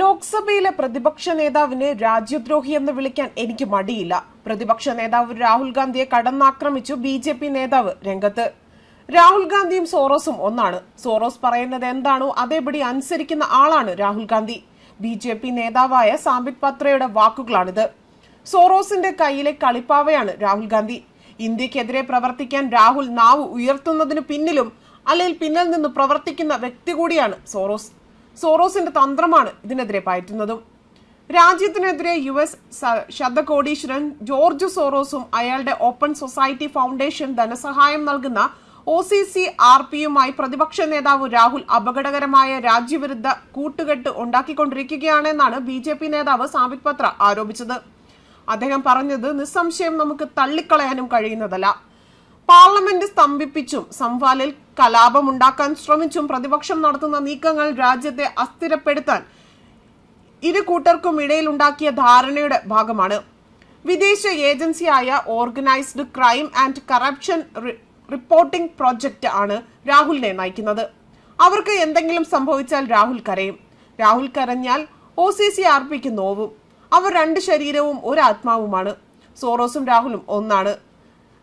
ലോക്സഭയിലെ പ്രതിപക്ഷ നേതാവിനെ രാജ്യദ്രോഹി എന്ന് വിളിക്കാൻ എനിക്ക് മടിയില്ല. പ്രതിപക്ഷ നേതാവ് രാഹുൽ ഗാന്ധിയെ കടന്നാക്രമിച്ചു ബി ജെ പി നേതാവ് രംഗത്ത്. രാഹുൽ ഗാന്ധിയും സോറോസും ഒന്നാണ്. സോറോസ് പറയുന്നത് എന്താണോ അതേപടി അനുസരിക്കുന്ന ആളാണ് Rahul Gandhi. B J P നേതാവായ സാംബിത് പത്രയുടെ വാക്കുകളാണിത്. സോറോസിന്റെ കയ്യിലെ കളിപ്പാവയാണ് രാഹുൽ ഗാന്ധി. ഇന്ത്യക്കെതിരെ പ്രവർത്തിക്കാൻ രാഹുൽ നാവ് ഉയർത്തുന്നതിന് പിന്നിലും അല്ലെങ്കിൽ പിന്നിൽ നിന്ന് പ്രവർത്തിക്കുന്ന വ്യക്തി കൂടിയാണ് സോറോസ്. സോറോസിന്റെ തന്ത്രമാണ് ഇതിനെതിരെ പയറ്റുന്നതും. രാജ്യത്തിനെതിരെ യു എസ് ശതകോടീശ്വരൻ ജോർജ് സോറോസും അയാളുടെ ഓപ്പൺ സൊസൈറ്റി ഫൗണ്ടേഷൻ ധനസഹായം നൽകുന്ന ഒ സി സി ആർ പിയുമായി പ്രതിപക്ഷ നേതാവ് രാഹുൽ അപകടകരമായ രാജ്യവിരുദ്ധ കൂട്ടുകെട്ട് ഉണ്ടാക്കിക്കൊണ്ടിരിക്കുകയാണെന്നാണ് ബി ജെ പി നേതാവ് സാബിത് പത്ര ആരോപിച്ചത്. അദ്ദേഹം പറഞ്ഞത് നിസ്സംശയം നമുക്ക് തള്ളിക്കളയാനും കഴിയുന്നതല്ല. പാർലമെന്റ് സ്തംഭിപ്പിച്ചും സംവാലിൽ കലാപമുണ്ടാക്കാൻ ശ്രമിച്ചും പ്രതിപക്ഷം നടത്തുന്ന നീക്കങ്ങൾ രാജ്യത്തെ അസ്ഥിരപ്പെടുത്താൻ ഇരു കൂട്ടർക്കും ഇടയിൽ ഉണ്ടാക്കിയ ധാരണയുടെ ഭാഗമാണ്. വിദേശ ഏജൻസിയായ organised crime and corruption reporting project ആണ് രാഹുലിനെ നയിക്കുന്നത്. അവർക്ക് എന്തെങ്കിലും സംഭവിച്ചാൽ രാഹുൽ കരയും. രാഹുൽ കരഞ്ഞാൽ ഒ സി സി ആർ നോവും. അവർ രണ്ട് ശരീരവും ഒരു ആത്മാവുമാണ് സോറോസും രാഹുലും ഒന്നാണ്.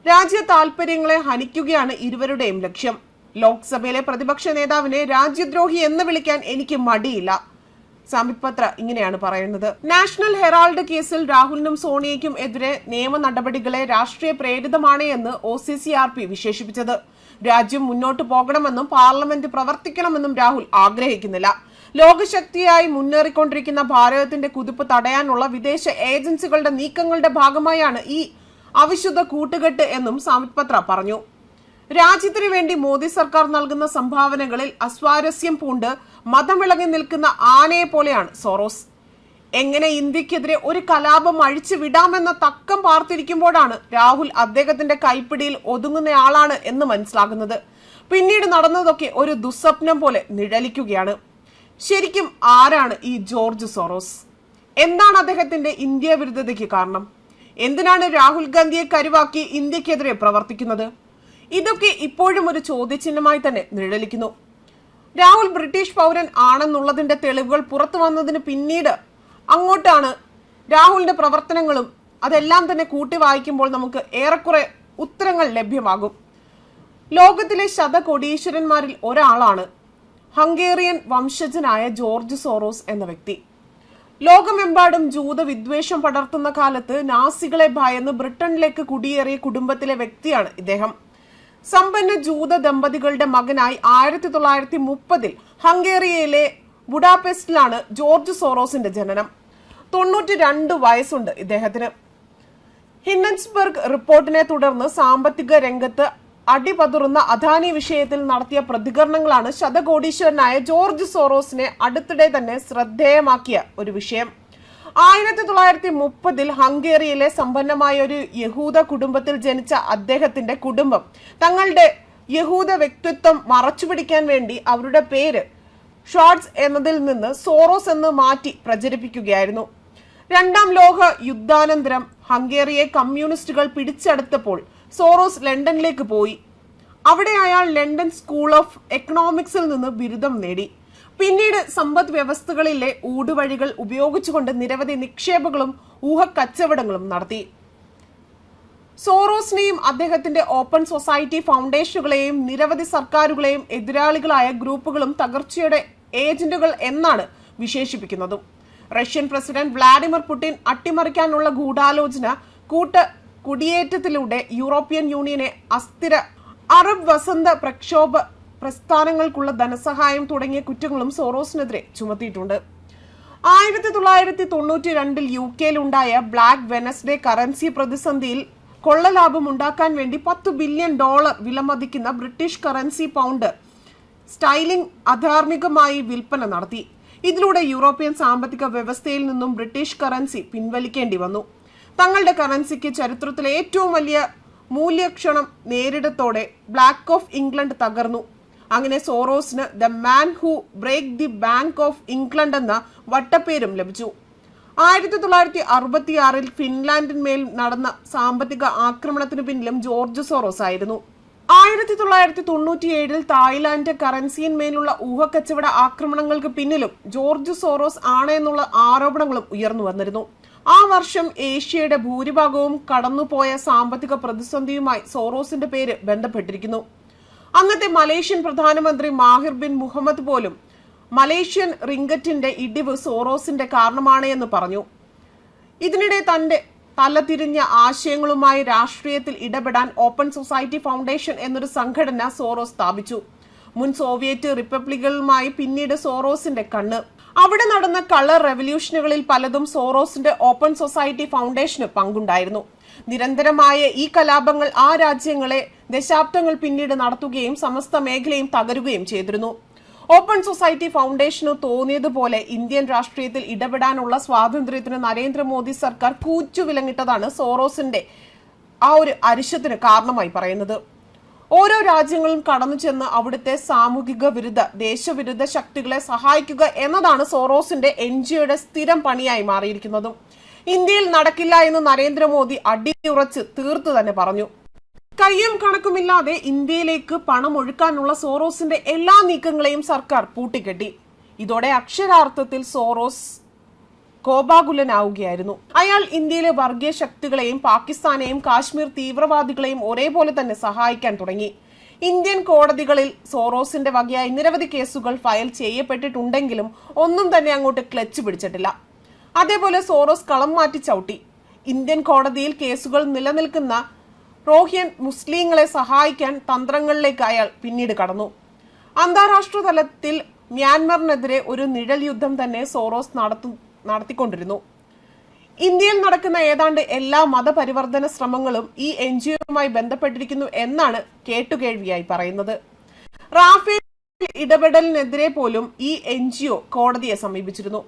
രാജ്യ താൽപര്യങ്ങളെ ഹനിക്കുകയാണ് ഇരുവരുടെയും ലക്ഷ്യം. ലോക്സഭയിലെ പ്രതിപക്ഷ നേതാവിനെ രാജ്യദ്രോഹി എന്ന് വിളിക്കാൻ എനിക്ക് മടിയില്ല. സമിത് പത്ര ഇങ്ങനെയാണ് പറയുന്നത്. നാഷണൽ ഹെറാൾഡ് കേസിൽ രാഹുലിനും സോണിയയ്ക്കും എതിരെ നിയമ നടപടികളെ രാഷ്ട്രീയ പ്രേരിതമാണ് എന്ന് O C C R P വിശേഷിപ്പിച്ചത്. രാജ്യം മുന്നോട്ട് പോകണമെന്നും പാർലമെന്റ് പ്രവർത്തിക്കണമെന്നും രാഹുൽ ആഗ്രഹിക്കുന്നില്ല. ലോകശക്തിയായി മുന്നേറിക്കൊണ്ടിരിക്കുന്ന ഭാരതത്തിന്റെ കുതിപ്പ് തടയാനുള്ള വിദേശ ഏജൻസികളുടെ നീക്കങ്ങളുടെ ഭാഗമായാണ് ഈ അവിശുദ്ധ കൂട്ടുകെട്ട് എന്നും സാമിത് പത്ര പറഞ്ഞു. രാജ്യത്തിനു വേണ്ടി മോദി സർക്കാർ നൽകുന്ന സംഭാവനകളിൽ അസ്വാരസ്യം പൂണ്ട് മതമിളകി നിൽക്കുന്ന ആനയെ പോലെയാണ് സോറോസ്. എങ്ങനെ ഇന്ത്യക്കെതിരെ ഒരു കലാപം അഴിച്ചു വിടാമെന്ന തക്കം പാർത്തിരിക്കുമ്പോഴാണ് രാഹുൽ അദ്ദേഹത്തിന്റെ കൈപ്പിടിയിൽ ഒതുങ്ങുന്നയാളാണ് എന്ന് മനസ്സിലാകുന്നത്. പിന്നീട് നടന്നതൊക്കെ ഒരു ദുസ്വപ്നം പോലെ നിഴലിക്കുകയാണ്. ശരിക്കും ആരാണ് ഈ ജോർജ് സോറോസ്? എന്താണ് അദ്ദേഹത്തിന്റെ ഇന്ത്യ വിരുദ്ധതയ്ക്ക് കാരണം? എന്തിനാണ് രാഹുൽ ഗാന്ധിയെ കരുവാക്കി ഇന്ത്യക്കെതിരെ പ്രവർത്തിക്കുന്നത്? ഇതൊക്കെ ഇപ്പോഴും ഒരു ചോദ്യചിഹ്നമായി തന്നെ നിഴലിക്കുന്നു. രാഹുൽ ബ്രിട്ടീഷ് പൗരൻ ആണെന്നുള്ളതിന്റെ തെളിവുകൾ പുറത്തു വന്നതിന് പിന്നീട് അങ്ങോട്ടാണ് രാഹുലിന്റെ പ്രവർത്തനങ്ങളും അതെല്ലാം തന്നെ കൂട്ടി വായിക്കുമ്പോൾ നമുക്ക് ഏറെക്കുറെ ഉത്തരങ്ങൾ ലഭ്യമാകും. ലോകത്തിലെ ശതകോടീശ്വരന്മാരിൽ ഒരാളാണ് ഹംഗേറിയൻ വംശജനായ ജോർജ് സോറോസ് എന്ന വ്യക്തി. ലോകമെമ്പാടും ജൂത വിദ്വേഷം പടർത്തുന്ന കാലത്ത് നാസികളെ ഭയന്ന് ബ്രിട്ടനിലേക്ക് കുടിയേറിയ കുടുംബത്തിലെ വ്യക്തിയാണ് ഇദ്ദേഹം. സമ്പന്ന ജൂത ദമ്പതികളുടെ മകനായി ആയിരത്തി തൊള്ളായിരത്തി മുപ്പതിൽ ഹംഗേറിയയിലെ ബുഡാപെസ്റ്റിലാണ് ജോർജ് സോറോസിന്റെ ജനനം. തൊണ്ണൂറ്റി രണ്ട് വയസ്സുണ്ട് ഇദ്ദേഹത്തിന്. ഹിന്നൻസ്ബർഗ് റിപ്പോർട്ടിനെ തുടർന്ന് സാമ്പത്തിക രംഗത്ത് അടിപതുറുന്ന അദാനി വിഷയത്തിൽ നടത്തിയ പ്രതികരണങ്ങളാണ് ശതകോടീശ്വരനായ ജോർജ് സോറോസിനെ അടുത്തിടെ തന്നെ ശ്രദ്ധേയമാക്കിയ ഒരു വിഷയം. ആയിരത്തി തൊള്ളായിരത്തി മുപ്പതിൽ ഹംഗേറിയയിലെ സമ്പന്നമായ ഒരു യഹൂദ കുടുംബത്തിൽ ജനിച്ച അദ്ദേഹത്തിന്റെ കുടുംബം തങ്ങളുടെ യഹൂദ വ്യക്തിത്വം മറച്ചുപിടിക്കാൻ വേണ്ടി അവരുടെ പേര് ഷോർട്സ് എന്നതിൽ നിന്ന് സോറോസ് എന്ന് മാറ്റി പ്രചരിപ്പിക്കുകയായിരുന്നു. രണ്ടാം ലോക യുദ്ധാനന്തരം ഹംഗേറിയെ കമ്മ്യൂണിസ്റ്റുകൾ പിടിച്ചെടുത്തപ്പോൾ സോറോസ് ലണ്ടനിലേക്ക് പോയി. അവിടെ അയാൾ ലണ്ടൻ സ്കൂൾ ഓഫ് എക്കണോമിക്സിൽ നിന്ന് ബിരുദം നേടി. പിന്നീട് സമ്പദ് വ്യവസ്ഥകളിലെ ഊടുവഴികൾ ഉപയോഗിച്ചുകൊണ്ട് നിരവധി നിക്ഷേപങ്ങളും ഊഹക്കച്ചവടങ്ങളും നടത്തി. സോറോസിനെയും അദ്ദേഹത്തിന്റെ ഓപ്പൺ സൊസൈറ്റി ഫൗണ്ടേഷനുകളെയും നിരവധി സർക്കാരുകളെയും എതിരാളികളായ ഗ്രൂപ്പുകളും തകർച്ചയുടെ ഏജന്റുകൾ എന്നാണ് വിശേഷിപ്പിക്കുന്നത്. റഷ്യൻ പ്രസിഡന്റ് വ്ളാഡിമിർ പുടിൻ അട്ടിമറിക്കാനുള്ള ഗൂഢാലോചന കൂട്ട കുടിയേറ്റത്തിലൂടെ യൂറോപ്യൻ യൂണിയനെ അസ്ഥിര അറബ് വസന്ത പ്രക്ഷോഭ പ്രസ്ഥാനങ്ങൾക്കുള്ള ധനസഹായം തുടങ്ങിയ കുറ്റങ്ങളും സോറോസിനെതിരെ ചുമത്തിയിട്ടുണ്ട്. ആയിരത്തി തൊള്ളായിരത്തി തൊണ്ണൂറ്റി രണ്ടിൽ യു കെയിലുണ്ടായ ബ്ലാക്ക് വെനസ്ഡേ കറൻസി പ്രതിസന്ധിയിൽ കൊള്ളലാഭം ഉണ്ടാക്കാൻ വേണ്ടി പത്ത് ബില്യൺ ഡോളർ വിലമതിക്കുന്ന ബ്രിട്ടീഷ് കറൻസി പൗണ്ട് സ്റ്റൈലിംഗ് അധാർമികമായി വിൽപ്പന നടത്തി. ഇതിലൂടെ യൂറോപ്യൻ സാമ്പത്തിക വ്യവസ്ഥയിൽ നിന്നും ബ്രിട്ടീഷ് കറൻസി പിൻവലിക്കേണ്ടി വന്നു. തങ്ങളുടെ കറൻസിക്ക് ചരിത്രത്തിലെ ഏറ്റവും വലിയ മൂല്യക്ഷണം നേരിടത്തോടെ ബ്ലാക്ക് ഓഫ് ഇംഗ്ലണ്ട് തകർന്നു. അങ്ങനെ സോറോസിന് the man who break the bank of England എന്ന വട്ടപ്പേരും ലഭിച്ചു. ആയിരത്തി തൊള്ളായിരത്തി അറുപത്തിയാറിൽ ഫിൻലാൻഡിന്മേൽ നടന്ന സാമ്പത്തിക ആക്രമണത്തിന് പിന്നിലും ജോർജ് സോറോസ് ആയിരുന്നു. ആയിരത്തി തൊള്ളായിരത്തി തൊണ്ണൂറ്റിയേഴിൽ തായ്ലാന്റ് കറൻസിയിന്മേലുള്ള ഊഹക്കച്ചവട ആക്രമണങ്ങൾക്ക് പിന്നിലും ജോർജ് സോറോസ് ആണ് എന്നുള്ള ആരോപണങ്ങളും ഉയർന്നു വന്നിരുന്നു. ആ വർഷം ഏഷ്യയുടെ ഭൂരിഭാഗവും കടന്നുപോയ സാമ്പത്തിക പ്രതിസന്ധിയുമായി സോറോസിന്റെ പേര് ബന്ധപ്പെട്ടിരിക്കുന്നു. അന്നത്തെ മലേഷ്യൻ പ്രധാനമന്ത്രി മാഹിർ ബിൻ മുഹമ്മദ് പോലും മലേഷ്യൻ റിംഗറ്റിന്റെ ഇടിവ് സോറോസിന്റെ കാരണമാണ് എന്ന് പറഞ്ഞു. ഇതിനിടെ തന്റെ തലതിരിഞ്ഞ ആശയങ്ങളുമായി രാഷ്ട്രീയത്തിൽ ഇടപെടാൻ ഓപ്പൺ സൊസൈറ്റി ഫൗണ്ടേഷൻ എന്നൊരു സംഘടന സോറോസ് സ്ഥാപിച്ചു. മുൻ സോവിയറ്റ് റിപ്പബ്ലിക്കുകളുമായി പിന്നീട് സോറോസിന്റെ കണ്ണ്. അവിടെ നടന്ന കളർ റെവല്യൂഷനുകളിൽ പലതും സോറോസിന്റെ ഓപ്പൺ സൊസൈറ്റി ഫൗണ്ടേഷന് പങ്കുണ്ടായിരുന്നു. നിരന്തരമായ ഈ കലാപങ്ങൾ ആ രാജ്യങ്ങളെ ദശാബ്ദങ്ങൾ പിന്നീട് നടത്തുകയും സമസ്ത മേഖലയും തകരുകയും ചെയ്തിരുന്നു. ഓപ്പൺ സൊസൈറ്റി ഫൗണ്ടേഷനു തോന്നിയതുപോലെ ഇന്ത്യൻ രാഷ്ട്രീയത്തിൽ ഇടപെടാനുള്ള സ്വാതന്ത്ര്യത്തിന് നരേന്ദ്രമോദി സർക്കാർ കൂച്ചുവിലങ്ങിട്ടതാണ് സോറോസിന്റെ ആ ഒരു അരിശത്തിന് കാരണമായി പറയുന്നത്. ഓരോ രാജ്യങ്ങളും കടന്നു ചെന്ന് അവിടുത്തെ സാമൂഹിക വിരുദ്ധ ദേശവിരുദ്ധ ശക്തികളെ സഹായിക്കുക എന്നതാണ് സോറോസിന്റെ എൻ ജിഒയുടെ സ്ഥിരം പണിയായി മാറിയിരിക്കുന്നതും. ഇന്ത്യയിൽ നടക്കില്ല എന്ന് നരേന്ദ്രമോദി അടിയുറച്ച് തീർത്തു തന്നെ പറഞ്ഞു. കയ്യും കണക്കുമില്ലാതെ ഇന്ത്യയിലേക്ക് പണം ഒഴുക്കാനുള്ള സോറോസിന്റെ എല്ലാ നീക്കങ്ങളെയും സർക്കാർ പൂട്ടിക്കെട്ടി. ഇതോടെ അക്ഷരാർത്ഥത്തിൽ സോറോസ് കോപാകുലനാവുകയായിരുന്നു. അയാൾ ഇന്ത്യയിലെ വർഗീയ ശക്തികളെയും പാകിസ്ഥാനെയും കാശ്മീർ തീവ്രവാദികളെയും ഒരേപോലെ തന്നെ സഹായിക്കാൻ തുടങ്ങി. ഇന്ത്യൻ കോടതികളിൽ സോറോസിന്റെ വകയായി നിരവധി കേസുകൾ ഫയൽ ചെയ്യപ്പെട്ടിട്ടുണ്ടെങ്കിലും ഒന്നും തന്നെ അങ്ങോട്ട് ക്ലച്ച് പിടിച്ചിട്ടില്ല. അതേപോലെ സോറോസ് കളം മാറ്റി ചവിട്ടി. ഇന്ത്യൻ കോടതിയിൽ കേസുകൾ നിലനിൽക്കുന്ന റോഹിയൻ മുസ്ലിങ്ങളെ സഹായിക്കാൻ തന്ത്രങ്ങളിലേക്ക് അയാൾ പിന്നീട് കടന്നു. അന്താരാഷ്ട്ര തലത്തിൽ മ്യാൻമറിനെതിരെ ഒരു നിഴൽ യുദ്ധം തന്നെ സോറോസ് നടത്തു നടത്തിക്കൊണ്ടിരുന്നു. ഇന്ത്യയിൽ നടക്കുന്ന ഏതാണ്ട് എല്ലാ മതപരിവർത്തന ശ്രമങ്ങളും ഈ എൻ ജി ഒയുമായി ബന്ധപ്പെട്ടിരിക്കുന്നു എന്നാണ് കേട്ടുകേഴ്വിയായി പറയുന്നത്. റാഫേൽ ഇടപെടലിനെതിരെ പോലും ഈ എൻ ജി ഒ കോടതിയെ സമീപിച്ചിരുന്നു.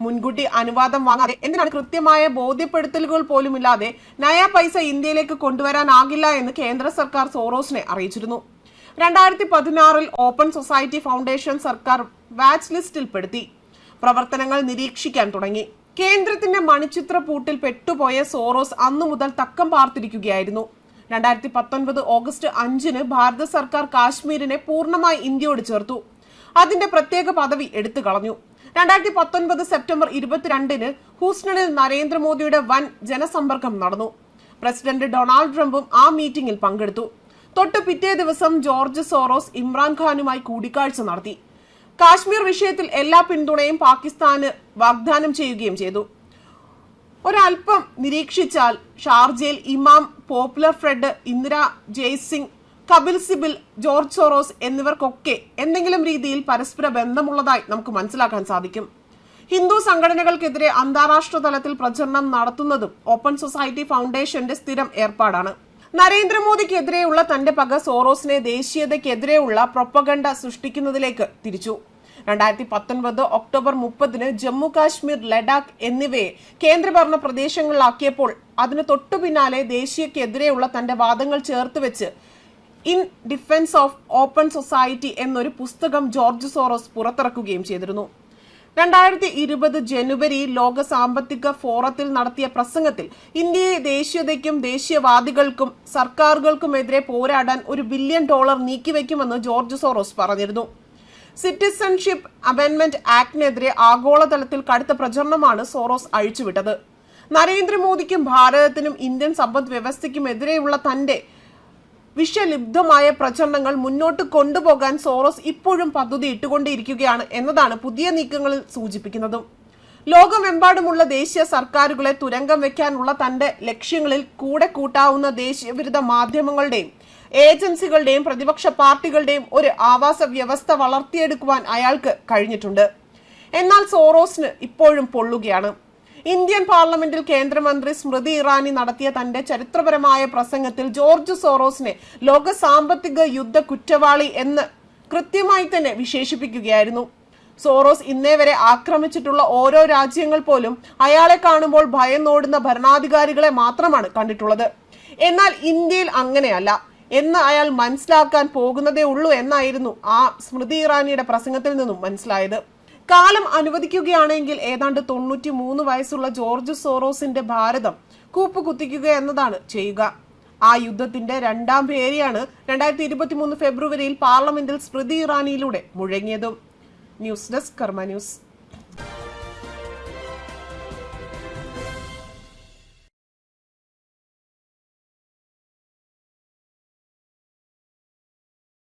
മുൻകൂട്ടി അനുവാദം വാങ്ങാതെ എന്തിനാണ് കൃത്യമായ ബോധ്യപ്പെടുത്തലുകൾ പോലും ഇല്ലാതെ നയ പൈസ ഇന്ത്യയിലേക്ക് കൊണ്ടുവരാനാകില്ല എന്ന് കേന്ദ്ര സർക്കാർ സോറോസിനെ അറിയിച്ചിരുന്നു. രണ്ടായിരത്തി പതിനാറിൽ ഓപ്പൺ സൊസൈറ്റി ഫൗണ്ടേഷൻ സർക്കാർ വാച്ച് ലിസ്റ്റിൽപ്പെടുത്തി. പ്രവർത്തനങ്ങൾ നിരീക്ഷിക്കാൻ തുടങ്ങി. കേന്ദ്രത്തിന്റെ മണിച്ചിത്ര പൂട്ടിൽ പെട്ടുപോയ സോറോസ് അന്നു മുതൽ തക്കം പാർത്തിരിക്കുകയായിരുന്നു. രണ്ടായിരത്തി പത്തൊൻപത് ഓഗസ്റ്റ് അഞ്ചിന് ഭാരത സർക്കാർ കാശ്മീരിനെ പൂർണമായി ഇന്ത്യയോട് ചേർത്തു. അതിന്റെ പ്രത്യേക പദവി എടുത്തു കളഞ്ഞു. രണ്ടായിരത്തി പത്തൊൻപത് സെപ്റ്റംബർ ഇരുപത്തിരണ്ടിന് ഹൂസ്റ്റണിൽ നരേന്ദ്രമോദിയുടെ വൻ ജനസമ്പർക്കം നടന്നു. പ്രസിഡന്റ് ഡൊണാൾഡ് ട്രംപും ആ മീറ്റിംഗിൽ പങ്കെടുത്തു. തൊട്ട് പിറ്റേ ദിവസം ജോർജ് സോറോസ് ഇമ്രാൻഖാനുമായി കൂടിക്കാഴ്ച നടത്തി. കാശ്മീർ വിഷയത്തിൽ എല്ലാ പിന്തുണയും പാകിസ്ഥാന് വാഗ്ദാനം ചെയ്യുകയും ചെയ്തു. ഒരൽപ്പം നിരീക്ഷിച്ചാൽ ഷാർജയിൽ ഇമാം popular front Indira Jaising Kapil Sibal George Soros എന്നിവർക്കൊക്കെ എന്തെങ്കിലും രീതിയിൽ പരസ്പര ബന്ധമുള്ളതായി നമുക്ക് മനസ്സിലാക്കാൻ സാധിക്കും. ഹിന്ദു സംഘടനകൾക്കെതിരെ അന്താരാഷ്ട്ര തലത്തിൽ പ്രചരണം നടത്തുന്നതും ഓപ്പൺ സൊസൈറ്റി ഫൗണ്ടേഷന്റെ സ്ഥിരം ഏർപ്പാടാണ്. നരേന്ദ്രമോദിക്കെതിരെയുള്ള തന്റെ പക സോറോസിനെ ദേശീയതയ്ക്കെതിരെയുള്ള പ്രൊപ്പഗണ്ട സൃഷ്ടിക്കുന്നതിലേക്ക് തിരിച്ചു. രണ്ടായിരത്തി പത്തൊൻപത് ഒക്ടോബർ മുപ്പതിന് ജമ്മു കാശ്മീർ ലഡാക്ക് എന്നിവയെ കേന്ദ്രഭരണ പ്രദേശങ്ങളിലാക്കിയപ്പോൾ അതിന് തൊട്ടു പിന്നാലെ ദേശീയക്കെതിരെയുള്ള തന്റെ വാദങ്ങൾ ചേർത്ത് വെച്ച് in defence of open society എന്നൊരു പുസ്തകം ജോർജ് സോറോസ് പുറത്തിറക്കുകയും ചെയ്തിരുന്നു. രണ്ടായിരത്തി ഇരുപത് ജനുവരി ലോക സാമ്പത്തിക ഫോറത്തിൽ നടത്തിയ പ്രസംഗത്തിൽ ഇന്ത്യയെ ദേശീയതയ്ക്കും ദേശീയവാദികൾക്കും സർക്കാരുകൾക്കുമെതിരെ പോരാടാൻ ഒരു ബില്യൺ ഡോളർ നീക്കിവെക്കുമെന്ന് ജോർജ് സോറോസ് പറഞ്ഞിരുന്നു. സിറ്റിസൺഷിപ്പ് അമെൻമെന്റ് ആക്ടിനെതിരെ ആഗോളതലത്തിൽ കടുത്ത പ്രചരണമാണ് സോറോസ് അഴിച്ചുവിട്ടത്. നരേന്ദ്രമോദിക്കും ഭാരതത്തിനും ഇന്ത്യൻ സമ്പദ് വ്യവസ്ഥയ്ക്കും എതിരെയുള്ള തന്റെ വിഷലിബ്ധമായ പ്രചരണങ്ങൾ മുന്നോട്ട് കൊണ്ടുപോകാൻ സോറോസ് ഇപ്പോഴും പദ്ധതി ഇട്ടുകൊണ്ടിരിക്കുകയാണ് എന്നതാണ് പുതിയ നീക്കങ്ങളിൽ സൂചിപ്പിക്കുന്നത്. ലോകമെമ്പാടുമുള്ള ദേശീയ സർക്കാരുകളെ തുരങ്കം വെക്കാനുള്ള തന്റെ ലക്ഷ്യങ്ങളിൽ കൂടെ കൂട്ടാവുന്ന ദേശീയവിരുദ്ധ മാധ്യമങ്ങളുടെയും ഏജൻസികളുടെയും പ്രതിപക്ഷ പാർട്ടികളുടെയും ഒരു ആവാസ വ്യവസ്ഥ വളർത്തിയെടുക്കുവാൻ അയാൾക്ക് കഴിഞ്ഞിട്ടുണ്ട്. എന്നാൽ സോറോസിന് ഇപ്പോഴും പൊള്ളുകയാണ്. ഇന്ത്യൻ പാർലമെന്റിൽ കേന്ദ്രമന്ത്രി സ്മൃതി ഇറാനി നടത്തിയ തന്റെ ചരിത്രപരമായ പ്രസംഗത്തിൽ ജോർജ് സോറോസിനെ ലോക സാമ്പത്തിക യുദ്ധ കുറ്റവാളി എന്ന് കൃത്യമായി തന്നെ വിശേഷിപ്പിക്കുകയായിരുന്നു. സോറോസ് ഇന്നേ വരെ ആക്രമിച്ചിട്ടുള്ള ഓരോ രാജ്യങ്ങൾ പോലും അയാളെ കാണുമ്പോൾ ഭയന്നോടുന്ന ഭരണാധികാരികളെ മാത്രമാണ് കണ്ടിട്ടുള്ളത്. എന്നാൽ ഇന്ത്യയിൽ അങ്ങനെയല്ല. എന്ന് അയാൾ മനസ്സിലാക്കാൻ പോകുന്നതേ ഉള്ളൂ എന്നായിരുന്നു ആ സ്മൃതി ഇറാനിയുടെ പ്രസംഗത്തിൽ നിന്നും മനസ്സിലായത്. കാലം അനുവദിക്കുകയാണെങ്കിൽ ഏതാണ്ട് തൊണ്ണൂറ്റി മൂന്ന് വയസ്സുള്ള ജോർജ് സോറോസിന്റെ ഭാരതം കൂപ്പുകുത്തിക്കുക എന്നതാണ് ചെയ്യുക. ആ യുദ്ധത്തിന്റെ രണ്ടാം പേരിയാണ് രണ്ടായിരത്തി ഇരുപത്തി മൂന്ന് ഫെബ്രുവരിയിൽ പാർലമെന്റിൽ സ്മൃതി ഇറാനിയിലൂടെ മുഴങ്ങിയതും. News desk Karma news.